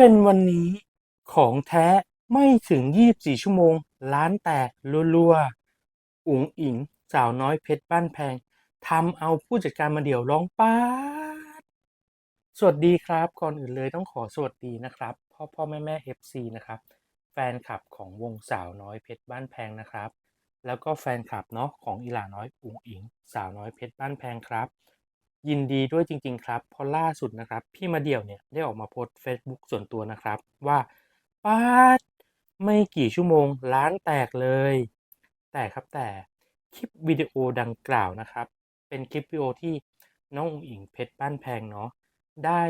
รนด์วันนี้ ของแท้ไม่ถึง 24 ชั่วโมงร้านแตกรัวๆอุ๋งอิงสาวน้อยเพชรบ้านแพงทำเอาผู้จัดการมาเดี่ยวร้องป้าดสวัสดีครับ ก่อนอื่นเลยต้องขอสวัสดีนะครับ พ่อพ่อแม่แม่ FC นะครับ แฟนคลับของวงสาวน้อยเพชรบ้านแพงนะครับ แล้วก็แฟนคลับเนาะของอีหลาน้อยอุ๋งอิง สาวน้อยเพชรบ้านแพงครับ ยินดีด้วยจริง ๆ ครับเพราะล่าสุดนะครับ พี่มาเดี่ยวเนี่ยได้ออกมาโพสต์ Facebook ส่วนตัวนะครับ ว่าป้าดไม่กี่ชั่วโมงร้านแตกเลย แต่ครับแต่คลิปวิดีโอดังกล่าวนะครับ เป็นคลิปวิดีโอที่น้องอุ๋งอิงเพชรบ้านแพงเนาะได้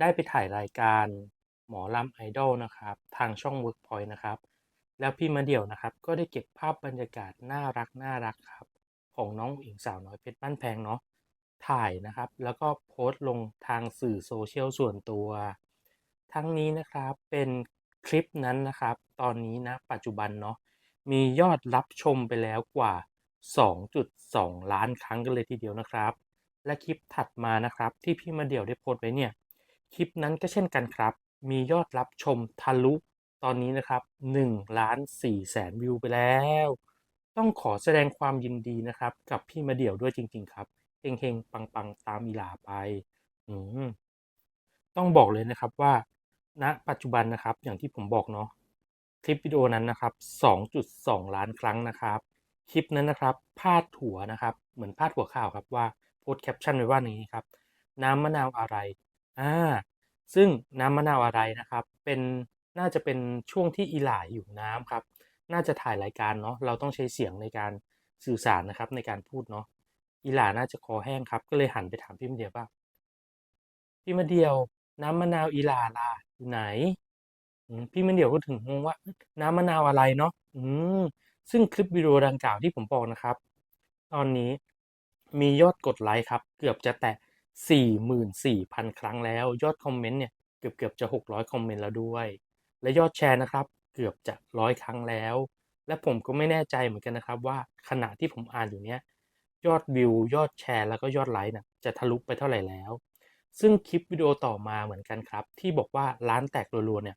ได้ไปถ่ายรายการหมอลำไอดอลนะครับ ทางช่อง Workpoint นะครับ แล้วพี่มาเดี่ยวนะครับ ก็ได้เก็บภาพบรรยากาศน่ารักน่ารักครับ ของน้องอุ๋งอิงสาวน้อยเพชรบ้านแพงเนาะ ถ่ายนะครับ แล้วก็โพสต์ลงทางสื่อโซเชียลส่วนตัว ทั้งนี้นะครับเป็นคลิปนั้นนะครับ ตอนนี้นะปัจจุบันเนาะมียอดรับชมไปแล้วกว่า 2.2 ล้านครั้งกันเลยทีเดียวนะครับ และคลิปถัดมานะครับ ที่พี่มาเดี่ยวได้โพสต์ไว้เนี่ย คลิปนั้นก็เช่นกันครับ มียอดรับชมทะลุตอนนี้นะครับ1ล้าน4แสนวิวไปแล้ว ต้องขอแสดงความยินดีนะครับ กับพี่มาเดี่ยวด้วยจริง ๆ ครับ เฮงๆ ปังๆ ตามอีหลาไป อืมต้องบอกเลยนะครับว่าณปัจจุบันนะครับ อย่างที่ผมบอกเนาะคลิปวิดีโอนั้นนะครับ 2.2 ล้านครั้งนะครับ คลิปนั้นนะครับพาดหัวนะครับ เหมือนพาดหัวข่าวครับว่าโพสแคปชั่นไว้ว่าอย่างนี้ครับ น้ำมะนาวอะไรอ่าซึ่งน้ำมะนาวอะไรนะครับ เป็นน่าจะเป็นช่วงที่อีหลาอยู่น้ำครับ น่าจะถ่ายรายการเนาะเราต้องใช้เสียงในการสื่อสารนะครับในการพูดเนาะ อีหลาน่าจะคอแห้งครับ ก็เลยหันไปถามพี่มาเดียวว่าพี่มาเดียว น้ำมะนาวอีหลาล่ะอยู่ไหนพี่มาเดียวก็ถึงงงว่า น้ำมะนาวอะไรเนาะอืมซึ่งคลิปวิดีโอดังกล่าวที่ผมบอกนะครับ ตอนนี้มียอดกดไลค์ครับ เกือบจะแตะ 44,000 ครั้งแล้ว ยอดคอมเมนต์เนี่ยเกือบเกือบจะ 600 คอมเมนต์แล้วด้วย และยอดแชร์นะครับ เกือบจะร้อยครั้งแล้ว และผมก็ไม่แน่ใจเหมือนกันนะครับว่าขณะที่ผมอ่านอยู่เนี้ย ยอดวิวยอดแชร์แล้วก็ยอดไลค์นะจะทะลุไปเท่าไหร่แล้ว ซึ่งคลิปวิดีโอต่อมาเหมือนกันครับ ที่บอกว่าร้านแตกรัวๆเนี่ย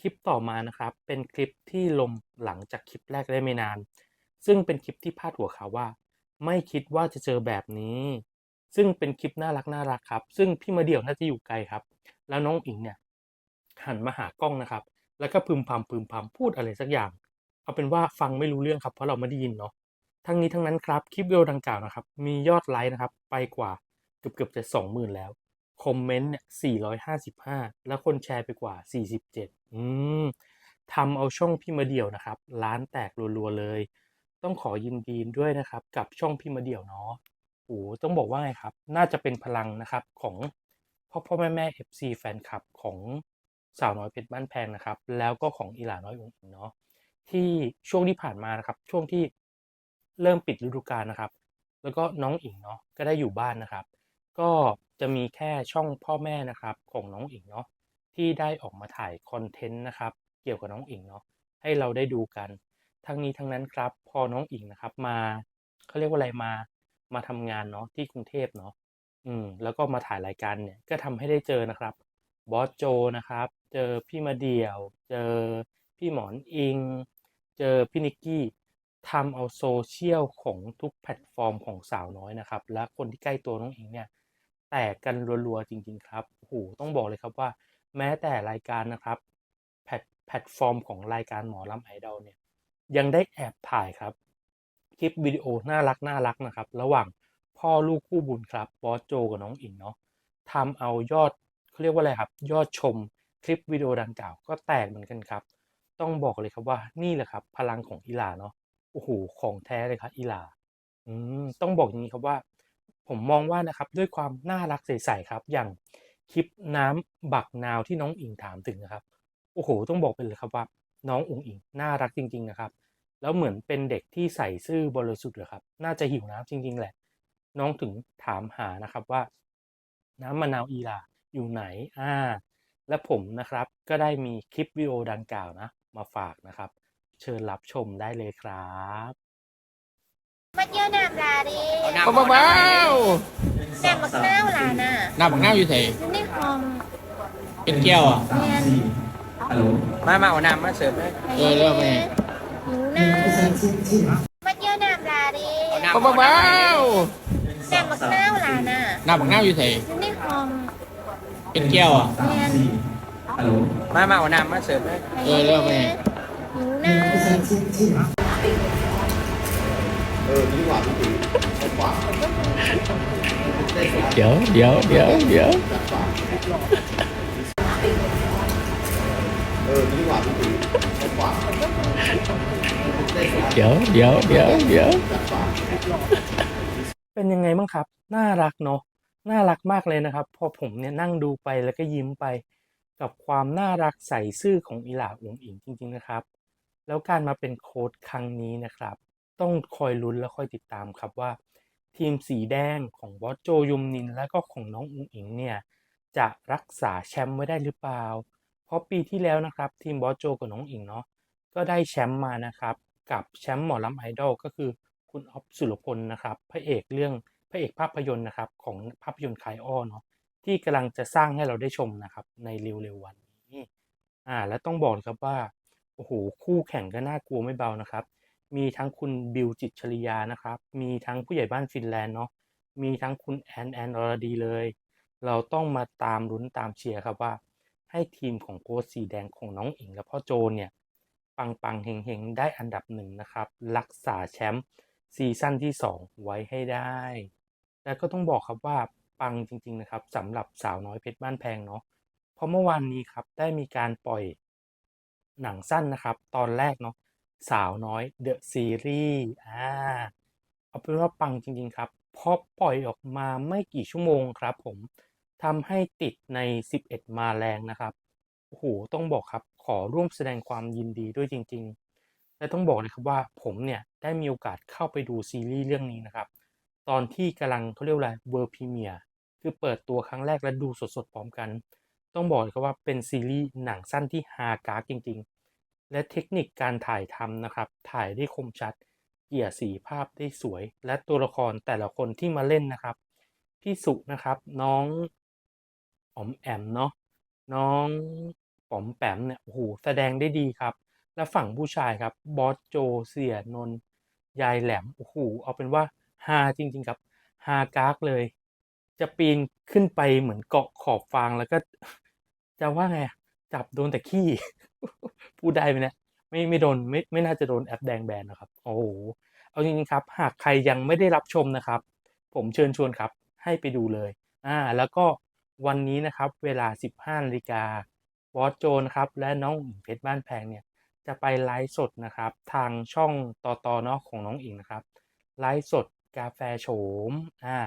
คลิปต่อมานะครับเป็นคลิปที่ลงหลังจากคลิปแรกได้ไม่นาน ซึ่งเป็นคลิปที่พาดหัวข่าวว่า ไม่คิดว่าจะเจอแบบนี้ ซึ่งเป็นคลิปน่ารักน่ารักครับ ซึ่งพี่มาเดี่ยวน่าจะอยู่ไกลครับ แล้วน้องอิงเนี่ยหันมาหากล้องนะครับ แล้วก็พึมพำพึมพำพูดอะไรสักอย่าง เอาเป็นว่าฟังไม่รู้เรื่องครับเพราะเราไม่ได้ยินเนาะ ทั้งนี้ทั้งนั้นครับคลิปวิดีโอดังกล่าวนะครับมียอดไลค์นะครับไปกว่าเกือบเกือบจะสองหมื่นแล้วคอมเมนต์เนี่ย455 แล้วคนแชร์ไปกว่า 47 อืมทำเอาช่องพี่มาเดี่ยวนะครับ ร้านแตกรัวๆเลย ต้องขอยินดีด้วยนะครับ กับช่องพี่มาเดี่ยวเนาะโอ้ต้องบอกว่าไงครับ น่าจะเป็นพลังนะครับของพ่อพ่อแม่แม่ FC แฟนคลับของสาวน้อยเพชรบ้านแพงนะครับ แล้วก็ของอีหลาน้อยองค์เนาะที่ช่วงที่ผ่านมานะครับ ช่วงที่ เริ่มปิดฤดูกาลนะครับ แล้วก็น้องอิงเนาะก็ได้อยู่บ้านนะครับ ก็จะมีแค่ช่องพ่อแม่นะครับของน้องอิงเนาะที่ได้ออกมาถ่ายคอนเทนต์นะครับเกี่ยวกับน้องอิงเนาะให้เราได้ดูกัน ทั้งนี้ทั้งนั้นครับ พอน้องอิงนะครับมาเขาเรียกว่าอะไรมามาทำงานเนาะที่กรุงเทพเนาะอืมแล้วก็มาถ่ายรายการเนี่ยก็ทำให้ได้เจอนะครับบอสโจนะครับ เจอพี่มาเดี่ยว เจอพี่หมอนอิง เจอพี่นิกกี้ ทำเอาโซเชียลของทุกแพลตฟอร์มของสาวน้อยนะครับ และคนที่ใกล้ตัวน้องอิงเนี่ย แตกกันรัวๆจริง ๆ ครับโอ้โหต้องบอกเลยครับว่า แม้แต่รายการนะครับแพลตแพลตฟอร์มของรายการหมอลำไอดอลเนี่ย ยังได้แอบถ่ายครับ คลิปวิดีโอน่ารักน่ารักนะครับ ระหว่างพ่อลูกคู่บุญครับบอสโจกับน้องอิงเนาะทำเอายอดเขาเรียกว่าอะไรครับ ยอดชมคลิปวิดีโอดังกล่าวก็แตกเหมือนกันครับ ต้องบอกเลยครับว่านี่แหละครับ พลังของอีลาเนาะ โอ้โหของแท้เลยครับอีหลา อืมต้องบอกอย่างนี้ครับว่า ผมมองว่านะครับด้วยความน่ารักใสๆครับ อย่างคลิปน้ำบักนาวที่น้องอิงถามถึงนะครับ โอ้โห ต้องบอกไปเลยครับว่า น้องอุ๋งอิงน่ารักจริง ๆนะครับ แล้วเหมือนเป็นเด็กที่ใส่ซื่อบริสุทธิ์เลยครับ น่าจะหิวน้ำจริง ๆ แหละ น้องถึงถามหานะครับว่า น้ำมะนาวอีลาอยู่ไหนอ่า และผมนะครับก็ได้มีคลิปวิดีโอดังกล่าวนะ มาฝากนะครับ เชิญรับชมได้เลยครับมาเที่ยวน้ำลาดิเบาเบาน้ำมักน้าวลาน่ะหน้าบักหน้าอยู่เถอะนี่คอมเป็นแก้วอะแม่นมามาเอาน้ำมาเสิร์ฟให้ไปเออเริ่มไปหิวน้ำมาเที่ยวน้ำลาดิเอาน้ำเบาน้ำมักน้าวลาน่ะๆน้ำบักน้ำอยู่ไหนอยู่ในห้องเป็นแก้วอะแม่นมามาเอาน้ำมาเสิร์ฟให้ไปเออเริ่มไป หิวน้เออนี่หวานจริหวานเดี๋ยวเดี๋ยวเดี๋ยวเดี๋ยวเออนี่หวานจริหวานเดี๋ยวเดี๋ยวเดี๋ยวเดี๋ยว เป็นยังไงบ้างครับ น่ารักเนาะ น่ารักมากเลยนะครับ พอผมเนี่ยนั่งดูไปแล้วก็ยิ้มไป กับความน่ารักใส่ซื่อของอีหลาอุ๋งอิงจริง ๆ นะครับ แล้วการมาเป็นโค้ชครั้งนี้นะครับ ต้องคอยลุ้นและคอยติดตามครับว่า ทีมสีแดงของบอสโจยุมนิน และก็ของน้องอุ๋งอิงเนี่ยจะรักษาแชมป์ไว้ได้หรือเปล่า เพราะปีที่แล้วนะครับ ทีมบอสโจกับน้องอิงเนาะก็ได้แชมป์มานะครับ กับแชมป์หมอลำไอดอลก็คือคุณอ๊อฟสุรพลนะครับพระเอกเรื่องพระเอกภาพยนตร์นะครับของภาพยนตร์คายอ้อเนาะที่กำลังจะสร้างให้เราได้ชมนะครับในเร็วๆวันนี้อ่าและต้องบอกครับว่า อ้โหคู่แข่งก็น่ากลัวไม่เบานะครับ มีทั้งคุณบิวจิตชริยานะครับ มีทั้งผู้ใหญ่บ้านฟินแลนด์เนาะมีทั้งคุณแอนแอนอรดีเลย เราต้องมาตามลุ้นตามเชียร์ครับว่า ให้ทีมของโค้ชสีแดงของน้องอิงและพ่อโจเนี่ยปังปังเฮงเฮงได้อันดับหนึ่งนะครับ รักษาแชมป์ซีซั่นที่ 2 ไว้ให้ได้ แล้วก็ต้องบอกครับว่าปังจริง ๆ นะครับสำหรับสาวน้อยเพชรบ้านแพงเนาะเพราะเมื่อวานนี้ครับได้มีการปล่อย หนังสั้นนะครับ ตอนแรกเนาะสาวน้อยเดอะซีรีส์อ่าเอาเป็นว่าปังจริงๆครับเพราะปล่อยออกมาไม่กี่ชั่วโมงครับผมทำให้ติดใน 11 มาแรงนะครับโอ้โหต้องบอกครับขอร่วมแสดงความยินดีด้วยจริงๆ และต้องบอกเลยครับว่าผมเนี่ยได้มีโอกาสเข้าไปดูซีรีส์เรื่องนี้นะครับ ตอนที่กำลังเขาเรียกว่าอะไรเวอร์พรีเมียคือเปิดตัวครั้งแรกและดูสดๆพร้อมกัน ต้องบอกเลยครับว่าเป็นซีรีส์หนังสั้นที่ฮากากจริง ๆ และเทคนิคการถ่ายทำนะครับ ถ่ายได้คมชัด เกลี่ยสีภาพได้สวย และตัวละครแต่ละคนที่มาเล่นนะครับ พี่สุนะครับ น้องอ๋อมแอมเนาะน้องป๋อมแปมเนี่ยโอ้โหแสดงได้ดีครับ และฝั่งผู้ชายครับบอสโจเสียนนทยายแหลมโอ้โหเอาเป็นว่าฮาจริง ๆ ครับฮากากเลย จะปีนขึ้นไปเหมือนเกาะขอบฟางแล้วก็ จะว่าไงจับโดนแต่ขี้พูดได้ไหมเนี่ยไม่ไม่โดนไม่ไม่น่าจะโดนแอปแดงแบนนะครับ โอ้โหเอาจริงๆครับ หากใครยังไม่ได้รับชมนะครับ ผมเชิญชวนครับ ให้ไปดูเลยอ่าแล้วก็วันนี้นะครับ เวลา 15นาฬิกาบอสโจนะครับ และน้องเพชรบ้านแพงเนี่ย จะไปไลฟ์สดนะครับ ทางช่องต่อต่อเนาะของน้องอิงนะครับไลฟ์สดกาแฟโฉมอ่า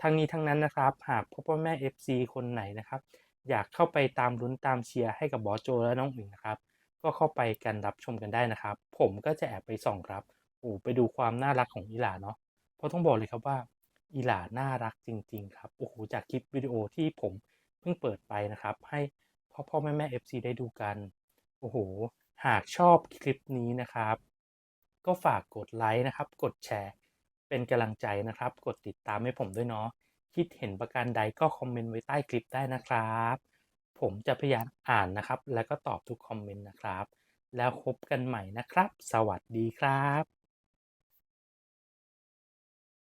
ทั้งนี้ทั้งนั้นนะครับ หากพบว่าแม่ FC คนไหนนะครับ อยากเข้าไปตามลุ้นตามเชียร์ให้กับบอสโจและน้องอิงนะครับ ก็เข้าไปกันรับชมกันได้นะครับ ผมก็จะแอบไปส่องครับโอ้ไปดูความน่ารักของอีหลาเนาะเพราะต้องบอกเลยครับว่าอีหลาน่ารักจริง ๆ ครับโอ้โหจากคลิปวิดีโอที่ผมเพิ่งเปิดไปนะครับ ให้พ่อพ่อแม่แม่ FC ได้ดูกันโอ้โหหากชอบคลิปนี้นะครับ ก็ฝากกดไลค์นะครับ กดแชร์ เป็นกำลังใจนะครับ กดติดตามให้ผมด้วยเนาะ คิดเห็นประการใดก็คอมเมนต์ไว้ใต้คลิปได้นะครับ ผมจะพยายามอ่านนะครับ แล้วก็ตอบทุกคอมเมนต์นะครับ แล้วพบกันใหม่นะครับ สวัสดีครับ